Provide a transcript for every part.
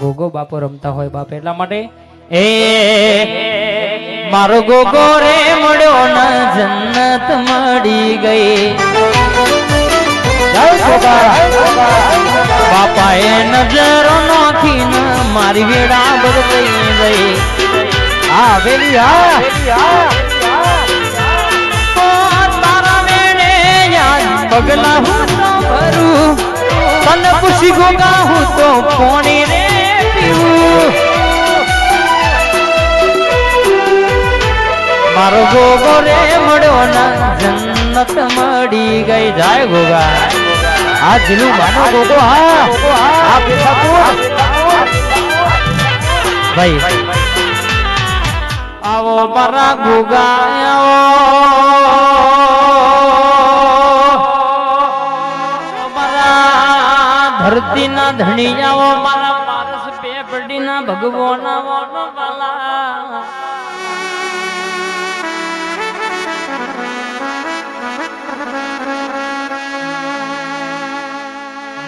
ગોગો બાપો રમતા હોય બાપ. એટલા માટે એ મારો ગોગો રે મળ્યો ના જન્નત મળી ગઈ. બાપા એ નજરો નોખી ન મારી વેડા બદલાઈ ગઈ. હા વેલી હા તારા વેડે યાદ પગલા હું તો ભરું. તને પૂછી ગોગા હું તો કોણી રે મારો ગોગો રે મળ્યો ના, જન્નત મળી ગઈ. જાય ગોગા. આ જીલું માનો ગોગો, હા. આ પેશાપુર ભાઈ. આવો મારા ગોગા, આવો. મારા ધરતીના આવો મારા પેપડીના ભગવાના વોનો વાલા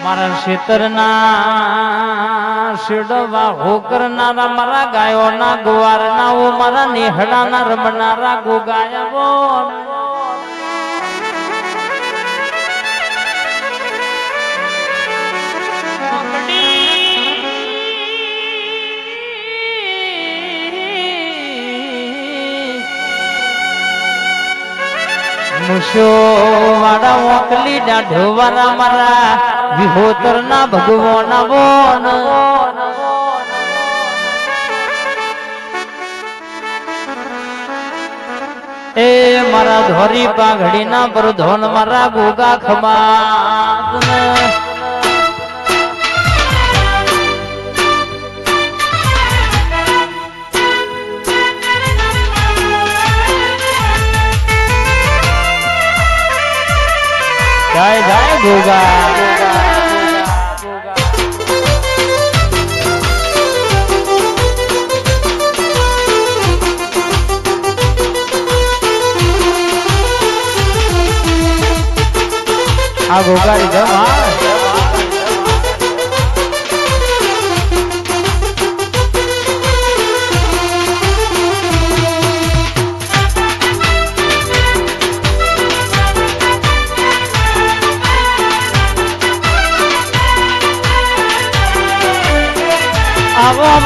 મારા ક્ષેત્રના શેડવા હો કરનારા મારા ગાયોના ગુવારના મારા નેહડાના રમનારા ગોગાયાઓ મુશો વાળા મોકલી દાઢો વાળા મારા વિહોતર ના ભગવાન બોન એ મારા ધોરી પાઘડી ના પ્રધોન મારા ગોગા ખમા જય જય ગોગા આ ગોગા રીધમ હા.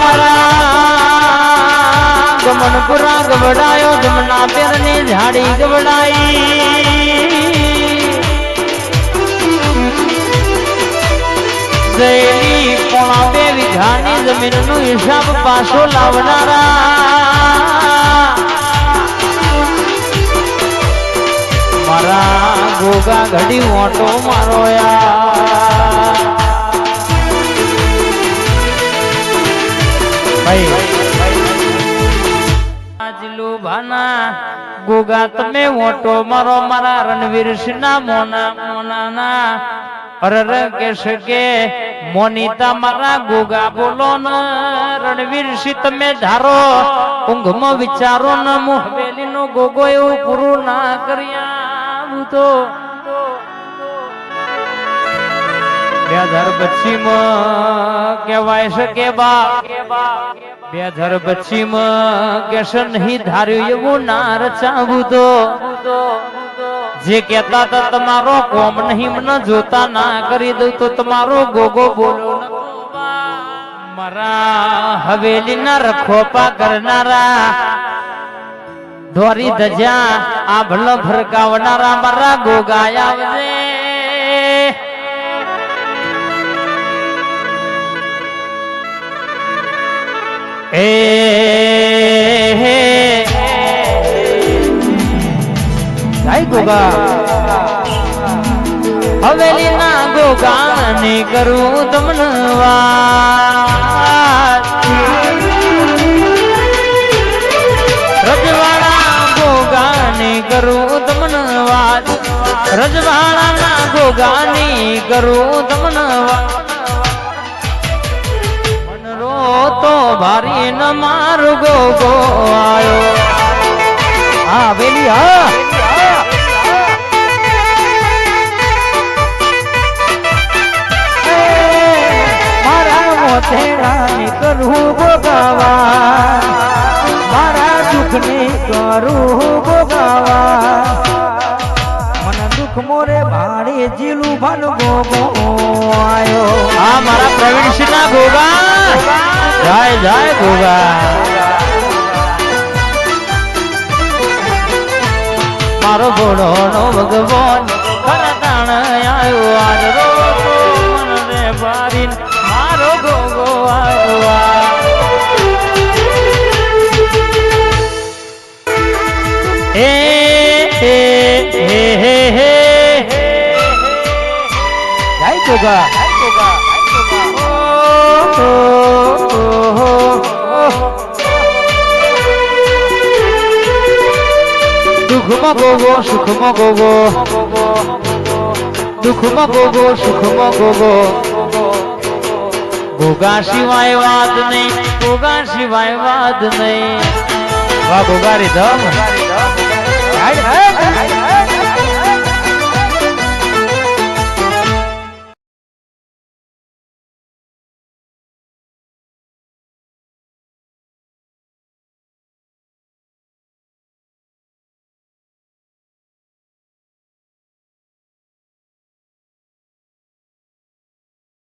મારા ગમનપુરા ગબડાયો જમના પેરની ઝાડી ગબડાઈ જયલી પોણા બે વીઘાની જમીનનો હિસાબ પાછો લાવનારા. મારા ગોગા ઘડી મોટો મારો યાર ગોગા, તમે મોટો મારો મારા રણવીર સિંહના મોના, મોનાના. અરર કે મોનીતા મારા ગોગા, બોલો ન. રણવીર સિંહ તમે ધારો, ઊંઘમાં વિચારો ન મુ નો ગોગો એવું પૂરું ના કર્યા તો. બે હજારમાં કેવાય છે કે બા બે હજારમાં કેશ નહીં ધાર્યું એવું ના રચાવું તો જે કેતા હતા, તમારો કોમ નહીં જોતા ના કરી દઉં તો તમારો ગોગો બોલો. મારા હવેલી ના રખોપા કરનારા, ધોરી ધજા આ ભલો ફરકાવનારા મારા ગોગાયા આવજે. હે. જાય ગોગા. હવેલી ના ગોગા ને કરું તમને વાત. રજવાડા ગોગા ને કરું તમને વાત. રજવાડા ના ગોગા ને કરું તમને વાત. તો ભારી ન મારું ગોગો આવ્યો હા, વેલી, હા. મોથેડાને કરું ભોગાવા. મારા દુઃખને કરું ભોગાવા. મને દુઃખ મોરે ભાડે જીલું ભાન ગોગો આયો. આ મારા પ્રવીણસિંહના ગોગો જય જય ગોગા. મારો ઘોડો નો ભગવાન, ખરતાણ આવ્યો આજ રો મન બારીન. મારો ગોગો આવ્યો. હે હે હે હે હે. જય ગોગા. દુઃખમાં ભોગો સુખમાં ભોગો દુઃખમાં ભોગો સુખમાં ભોગો ભોગા સિવાય વાત નહીં ભોગા સિવાય વાત નહીં વાહ ગોગા રીધમ